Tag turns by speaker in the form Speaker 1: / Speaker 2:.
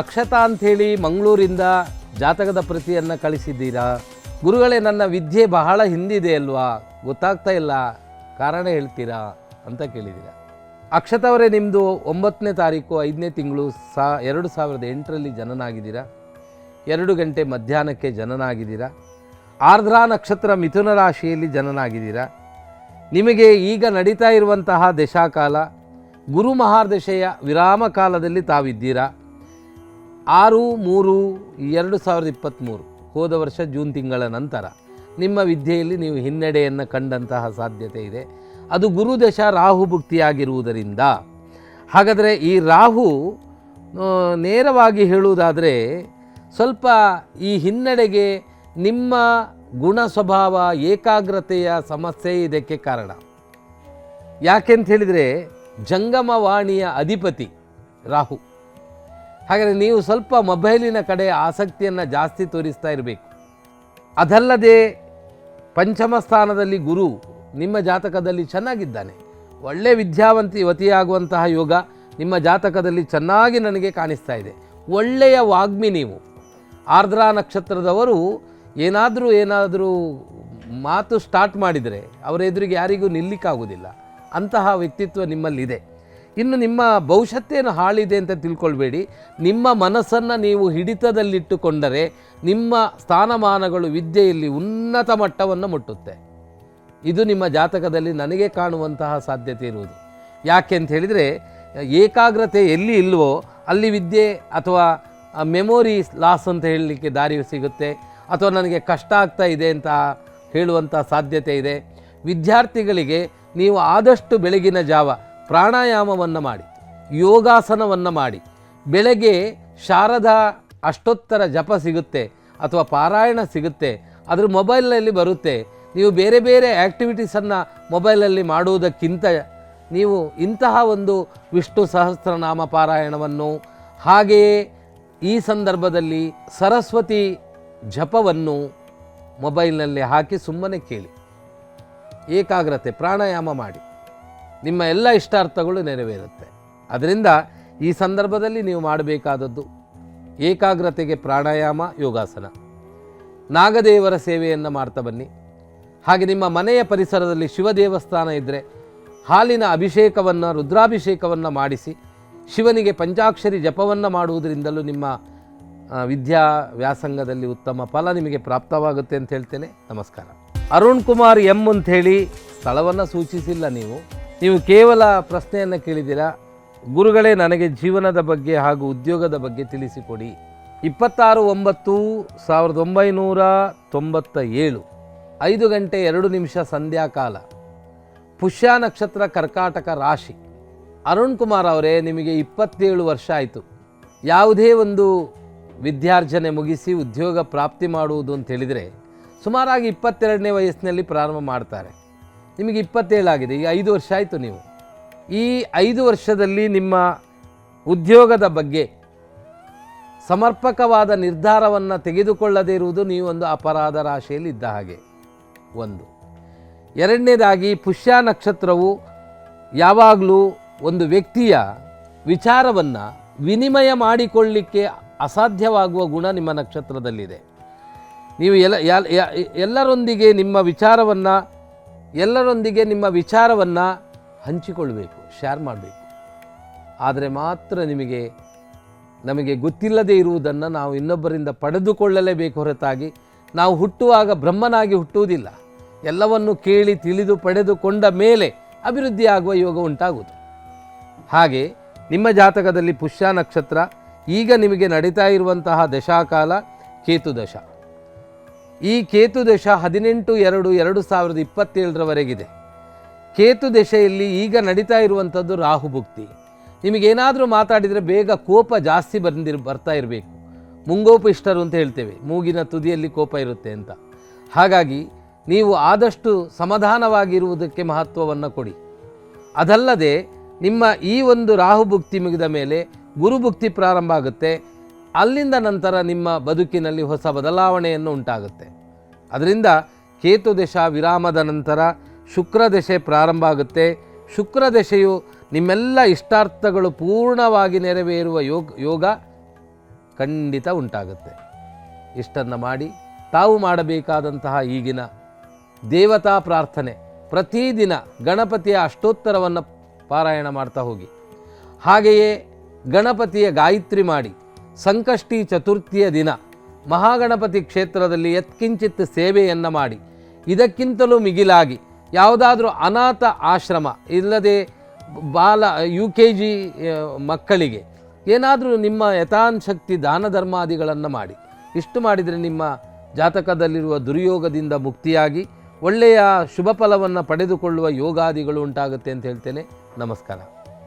Speaker 1: ಅಕ್ಷತಾ ಅಂಥೇಳಿ ಮಂಗಳೂರಿಂದ ಜಾತಕದ ಪ್ರತಿಯನ್ನು ಕಳಿಸಿದ್ದೀರಾ? ಗುರುಗಳೇ, ನನ್ನ ವಿದ್ಯೆ ಬಹಳ ಹಿಂದಿದೆ ಅಲ್ವಾ? ಗೊತ್ತಾಗ್ತಾ ಇಲ್ಲ. ಕಾರಣ ಹೇಳ್ತೀರಾ ಅಂತ ಕೇಳಿದ್ದೀರಾ. ಅಕ್ಷತವರೇ ನಿಮ್ಮದು ಒಂಬತ್ತನೇ ತಾರೀಕು, ಐದನೇ ತಿಂಗಳು ಸಾ, ಎರಡು ಸಾವಿರದ ಎಂಟರಲ್ಲಿ ಜನನಾಗಿದ್ದೀರಾ? ಎರಡು ಗಂಟೆ ಮಧ್ಯಾಹ್ನಕ್ಕೆ ಜನನಾಗಿದ್ದೀರಾ? ಆರ್ದ್ರಾ ನಕ್ಷತ್ರ ಮಿಥುನ ರಾಶಿಯಲ್ಲಿ ಜನನಾಗಿದ್ದೀರಾ? ನಿಮಗೆ ಈಗ ನಡೀತಾ ಇರುವಂತಹ ದಶಾಕಾಲ, ಗುರು ಮಹಾದಶೆಯ ವಿರಾಮ ಕಾಲದಲ್ಲಿ ತಾವಿದ್ದೀರಾ? ಆರು, ಮೂರು, ಎರಡು ಸಾವಿರದ ಇಪ್ಪತ್ತ್ಮೂರು ಹೋದ ವರ್ಷ ಜೂನ್ ತಿಂಗಳ ನಂತರ ನಿಮ್ಮ ವಿದ್ಯೆಯಲ್ಲಿ ನೀವು ಹಿನ್ನಡೆಯನ್ನು ಕಂಡಂತಹ ಸಾಧ್ಯತೆ ಇದೆ. ಅದು ಗುರುದಶ ರಾಹು ಭುಕ್ತಿಯಾಗಿರುವುದರಿಂದ. ಹಾಗಾದರೆ ಈ ರಾಹು ನೇರವಾಗಿ ಹೇಳುವುದಾದರೆ ಸ್ವಲ್ಪ ಈ ಹಿನ್ನಡೆಗೆ ನಿಮ್ಮ ಗುಣ ಸ್ವಭಾವ, ಏಕಾಗ್ರತೆಯ ಸಮಸ್ಯೆ ಇದಕ್ಕೆ ಕಾರಣ. ಯಾಕೆಂತ ಹೇಳಿದರೆ ಜಂಗಮವಾಣಿಯ ಅಧಿಪತಿ ರಾಹು. ಹಾಗಾದರೆ ನೀವು ಸ್ವಲ್ಪ ಮೊಬೈಲಿನ ಕಡೆ ಆಸಕ್ತಿಯನ್ನು ಜಾಸ್ತಿ ತೋರಿಸ್ತಾ ಇರಬೇಕು. ಅದಲ್ಲದೆ ಪಂಚಮ ಸ್ಥಾನದಲ್ಲಿ ಗುರು ನಿಮ್ಮ ಜಾತಕದಲ್ಲಿ ಚೆನ್ನಾಗಿದ್ದಾನೆ. ಒಳ್ಳೆಯ ವಿದ್ಯಾವಂತಿ ವತಿಯಾಗುವಂತಹ ಯೋಗ ನಿಮ್ಮ ಜಾತಕದಲ್ಲಿ ಚೆನ್ನಾಗಿ ನನಗೆ ಕಾಣಿಸ್ತಾ ಇದೆ. ಒಳ್ಳೆಯ ವಾಗ್ಮಿ ನೀವು. ಆರ್ದ್ರ ನಕ್ಷತ್ರದವರು ಏನಾದರೂ ಏನಾದರೂ ಮಾತು ಸ್ಟಾರ್ಟ್ ಮಾಡಿದರೆ ಅವರ ಎದುರಿಗೆ ಯಾರಿಗೂ ನಿಲ್ಲಿಕ್ಕಾಗೋದಿಲ್ಲ ಅಂತಹ ವ್ಯಕ್ತಿತ್ವ ನಿಮ್ಮಲ್ಲಿದೆ. ಇನ್ನು ನಿಮ್ಮ ಭವಿಷ್ಯತ್ತೇನು ಹಾಳಿದೆ ಅಂತ ತಿಳ್ಕೊಳ್ಬೇಡಿ. ನಿಮ್ಮ ಮನಸ್ಸನ್ನು ನೀವು ಹಿಡಿತದಲ್ಲಿಟ್ಟುಕೊಂಡರೆ ನಿಮ್ಮ ಸ್ಥಾನಮಾನಗಳು ವಿದ್ಯೆಯಲ್ಲಿ ಉನ್ನತ ಮಟ್ಟವನ್ನು ಮುಟ್ಟುತ್ತೆ. ಇದು ನಿಮ್ಮ ಜಾತಕದಲ್ಲಿ ನನಗೆ ಕಾಣುವಂತಹ ಸಾಧ್ಯತೆ ಇರುವುದು. ಯಾಕೆ ಅಂತ ಹೇಳಿದರೆ, ಏಕಾಗ್ರತೆ ಎಲ್ಲಿ ಇಲ್ವೋ ಅಲ್ಲಿ ವಿದ್ಯೆ ಅಥವಾ ಮೆಮೊರಿ ಲಾಸ್ ಅಂತ ಹೇಳಲಿಕ್ಕೆ ದಾರಿ ಸಿಗುತ್ತೆ. ಅಥವಾ ನನಗೆ ಕಷ್ಟ ಆಗ್ತಾ ಇದೆ ಅಂತ ಹೇಳುವಂಥ ಸಾಧ್ಯತೆ ಇದೆ. ವಿದ್ಯಾರ್ಥಿಗಳಿಗೆ ನೀವು ಆದಷ್ಟು ಬೆಳಗಿನ ಜಾವ ಪ್ರಾಣಾಯಾಮವನ್ನು ಮಾಡಿ, ಯೋಗಾಸನವನ್ನು ಮಾಡಿ, ಬೆಳಗ್ಗೆ ಶಾರದಾ ಅಷ್ಟೋತ್ತರ ಜಪ ಸಿಗುತ್ತೆ ಅಥವಾ ಪಾರಾಯಣ ಸಿಗುತ್ತೆ, ಅದ್ರ ಮೊಬೈಲ್ನಲ್ಲಿ ಬರುತ್ತೆ. ನೀವು ಬೇರೆ ಬೇರೆ ಆ್ಯಕ್ಟಿವಿಟೀಸನ್ನು ಮೊಬೈಲಲ್ಲಿ ಮಾಡುವುದಕ್ಕಿಂತ ನೀವು ಇಂತಹ ಒಂದು ವಿಷ್ಣು ಸಹಸ್ರನಾಮ ಪಾರಾಯಣವನ್ನು, ಹಾಗೆಯೇ ಈ ಸಂದರ್ಭದಲ್ಲಿ ಸರಸ್ವತಿ ಜಪವನ್ನು ಮೊಬೈಲ್ನಲ್ಲಿ ಹಾಕಿ ಸುಮ್ಮನೆ ಕೇಳಿ. ಏಕಾಗ್ರತೆ, ಪ್ರಾಣಾಯಾಮ ಮಾಡಿ. ನಿಮ್ಮ ಎಲ್ಲ ಇಷ್ಟಾರ್ಥಗಳು ನೆರವೇರುತ್ತೆ. ಅದರಿಂದ ಈ ಸಂದರ್ಭದಲ್ಲಿ ನೀವು ಮಾಡಬೇಕಾದದ್ದು ಏಕಾಗ್ರತೆಗೆ ಪ್ರಾಣಾಯಾಮ, ಯೋಗಾಸನ. ನಾಗದೇವರ ಸೇವೆಯನ್ನು ಮಾಡ್ತಾ ಬನ್ನಿ. ಹಾಗೆ ನಿಮ್ಮ ಮನೆಯ ಪರಿಸರದಲ್ಲಿ ಶಿವ ದೇವಸ್ಥಾನ ಇದ್ದರೆ ಹಾಲಿನ ಅಭಿಷೇಕವನ್ನು, ರುದ್ರಾಭಿಷೇಕವನ್ನು ಮಾಡಿಸಿ, ಶಿವನಿಗೆ ಪಂಚಾಕ್ಷರಿ ಜಪವನ್ನು ಮಾಡುವುದರಿಂದಲೂ ನಿಮ್ಮ ವಿದ್ಯಾ ವ್ಯಾಸಂಗದಲ್ಲಿ ಉತ್ತಮ ಫಲ ನಿಮಗೆ ಪ್ರಾಪ್ತವಾಗುತ್ತೆ ಅಂತ ಹೇಳ್ತೇನೆ. ನಮಸ್ಕಾರ. ಅರುಣ್ ಕುಮಾರ್ ಎಂ ಅಂಥೇಳಿ ಸ್ಥಳವನ್ನು ಸೂಚಿಸಿಲ್ಲ ನೀವು. ನೀವು ಕೇವಲ ಪ್ರಶ್ನೆಯನ್ನು ಕೇಳಿದ್ದೀರಾ? ಗುರುಗಳೇ ನನಗೆ ಜೀವನದ ಬಗ್ಗೆ ಹಾಗೂ ಉದ್ಯೋಗದ ಬಗ್ಗೆ ತಿಳಿಸಿಕೊಡಿ. ಇಪ್ಪತ್ತಾರು ಒಂಬತ್ತು ಸಾವಿರದ ಒಂಬೈನೂರ ತೊಂಬತ್ತ ಏಳು ಐದು ಗಂಟೆ ಎರಡು ನಿಮಿಷ ಸಂಧ್ಯಾಕಾಲ ಪುಷ್ಯ ನಕ್ಷತ್ರ ಕರ್ಕಾಟಕ ರಾಶಿ. ಅರುಣ್ ಕುಮಾರ್ ಅವರೇ, ನಿಮಗೆ ಇಪ್ಪತ್ತೇಳು ವರ್ಷ ಆಯಿತು. ಯಾವುದೇ ಒಂದು ವಿದ್ಯಾರ್ಜನೆ ಮುಗಿಸಿ ಉದ್ಯೋಗ ಪ್ರಾಪ್ತಿ ಮಾಡುವುದು ಅಂತ ಹೇಳಿದರೆ ಸುಮಾರಾಗಿ ಇಪ್ಪತ್ತೆರಡನೇ ವಯಸ್ಸಿನಲ್ಲಿ ಪ್ರಾರಂಭ ಮಾಡ್ತಾರೆ. ನಿಮಗೆ ಇಪ್ಪತ್ತೇಳಾಗಿದೆ ಈಗ ಐದು ವರ್ಷ ಆಯಿತು ನೀವು. ಈ ಐದು ವರ್ಷದಲ್ಲಿ ನಿಮ್ಮ ಉದ್ಯೋಗದ ಬಗ್ಗೆ ಸಮರ್ಪಕವಾದ ನಿರ್ಧಾರವನ್ನು ತೆಗೆದುಕೊಳ್ಳದೇ ಇರುವುದು ನೀವೊಂದು ಅಪರಾಧ ರಾಶಿಯಲ್ಲಿ ಇದ್ದ ಹಾಗೆ. ಒಂದು. ಎರಡನೇದಾಗಿ, ಪುಷ್ಯ ನಕ್ಷತ್ರವು ಯಾವಾಗಲೂ ಒಂದು ವ್ಯಕ್ತಿಯ ವಿಚಾರವನ್ನು ವಿನಿಮಯ ಮಾಡಿಕೊಳ್ಳಿಕ್ಕೆ ಅಸಾಧ್ಯವಾಗುವ ಗುಣ ನಿಮ್ಮ ನಕ್ಷತ್ರದಲ್ಲಿದೆ. ನೀವು ಎಲ್ಲ, ಎಲ್ಲರೊಂದಿಗೆ ನಿಮ್ಮ ವಿಚಾರವನ್ನು ಎಲ್ಲರೊಂದಿಗೆ ನಿಮ್ಮ ವಿಚಾರವನ್ನು ಹಂಚಿಕೊಳ್ಬೇಕು ಶೇರ್ ಮಾಡಬೇಕು. ಆದರೆ ಮಾತ್ರ ನಿಮಗೆ, ನಮಗೆ ಗೊತ್ತಿಲ್ಲದೆ ಇರುವುದನ್ನು ನಾವು ಇನ್ನೊಬ್ಬರಿಂದ ಪಡೆದುಕೊಳ್ಳಲೇಬೇಕು ಹೊರತಾಗಿ, ನಾವು ಹುಟ್ಟುವಾಗ ಬ್ರಹ್ಮನಾಗಿ ಹುಟ್ಟುವುದಿಲ್ಲ. ಎಲ್ಲವನ್ನು ಕೇಳಿ ತಿಳಿದು ಪಡೆದುಕೊಂಡ ಮೇಲೆ ಅಭಿವೃದ್ಧಿಯಾಗುವ ಯೋಗ ಉಂಟಾಗುವುದು. ಹಾಗೆ ನಿಮ್ಮ ಜಾತಕದಲ್ಲಿ ಪುಷ್ಯ ನಕ್ಷತ್ರ, ಈಗ ನಿಮಗೆ ನಡೀತಾ ಇರುವಂತಹ ದಶಾಕಾಲ ಕೇತು ದಶ ಈ ಕೇತು ದಶ ಹದಿನೆಂಟು ಎರಡು ಎರಡು ಸಾವಿರದ ಇಪ್ಪತ್ತೇಳರವರೆಗಿದೆ. ಕೇತು ದಶೆಯಲ್ಲಿ ಈಗ ನಡೀತಾ ಇರುವಂಥದ್ದು ರಾಹುಭುಕ್ತಿ ನಿಮಗೇನಾದರೂ ಮಾತಾಡಿದರೆ ಬೇಗ ಕೋಪ ಜಾಸ್ತಿ ಬಂದಿರ್, ಬರ್ತಾ ಇರಬೇಕು. ಮುಂಗೋಪಿಷ್ಟರು ಅಂತ ಹೇಳ್ತೇವೆ, ಮೂಗಿನ ತುದಿಯಲ್ಲಿ ಕೋಪ ಇರುತ್ತೆ ಅಂತ. ಹಾಗಾಗಿ ನೀವು ಆದಷ್ಟು ಸಮಾಧಾನವಾಗಿರುವುದಕ್ಕೆ ಮಹತ್ವವನ್ನು ಕೊಡಿ. ಅದಲ್ಲದೆ ನಿಮ್ಮ ಈ ಒಂದು ರಾಹುಭುಕ್ತಿ ಮುಗಿದ ಮೇಲೆ ಗುರುಭುಕ್ತಿ ಪ್ರಾರಂಭ ಆಗುತ್ತೆ. ಅಲ್ಲಿಂದ ನಂತರ ನಿಮ್ಮ ಬದುಕಿನಲ್ಲಿ ಹೊಸ ಬದಲಾವಣೆಯನ್ನು ಉಂಟಾಗುತ್ತೆ. ಅದರಿಂದ ಕೇತು ದಶ ವಿರಾಮದ ನಂತರ ಶುಕ್ರ ದಶೆ ಪ್ರಾರಂಭ ಆಗುತ್ತೆ. ಶುಕ್ರ ದಶೆಯು ನಿಮ್ಮೆಲ್ಲ ಇಷ್ಟಾರ್ಥಗಳು ಪೂರ್ಣವಾಗಿ ನೆರವೇರುವ ಯೋಗ ಯೋಗ ಖಂಡಿತ ಉಂಟಾಗುತ್ತೆ. ಇಷ್ಟನ್ನು ಮಾಡಿ ತಾವು ಮಾಡಬೇಕಾದಂತಹ ಈಗಿನ ದೇವತಾ ಪ್ರಾರ್ಥನೆ ಪ್ರತಿದಿನ ಗಣಪತಿಯ ಅಷ್ಟೋತ್ತರವನ್ನು ಪಾರಾಯಣ ಮಾಡ್ತಾ ಹೋಗಿ. ಹಾಗೆಯೇ ಗಣಪತಿಯ ಗಾಯತ್ರಿ ಮಾಡಿ ಸಂಕಷ್ಟಿ ಚತುರ್ಥಿಯ ದಿನ. ಮಹಾಗಣಪತಿ ಕ್ಷೇತ್ರದಲ್ಲಿ ಯತ್ಕಿಂಚಿತ್ ಸೇವೆಯನ್ನು ಮಾಡಿ. ಇದಕ್ಕಿಂತಲೂ ಮಿಗಿಲಾಗಿ ಯಾವುದಾದ್ರೂ ಅನಾಥ ಆಶ್ರಮ ಇಲ್ಲದೆ ಬಾಲ ಯು ಕೆ ಜಿ ಮಕ್ಕಳಿಗೆ ಏನಾದರೂ ನಿಮ್ಮ ಯಥಾನ್ಶಕ್ತಿ ದಾನ ಧರ್ಮಾದಿಗಳನ್ನು ಮಾಡಿ. ಇಷ್ಟು ಮಾಡಿದರೆ ನಿಮ್ಮ ಜಾತಕದಲ್ಲಿರುವ ದುರ್ಯೋಗದಿಂದ ಮುಕ್ತಿಯಾಗಿ ಒಳ್ಳೆಯ ಶುಭ ಫಲವನ್ನು ಪಡೆದುಕೊಳ್ಳುವ ಯೋಗಾದಿಗಳು ಉಂಟಾಗುತ್ತೆ ಅಂತ ಹೇಳ್ತೇನೆ. ನಮಸ್ಕಾರ.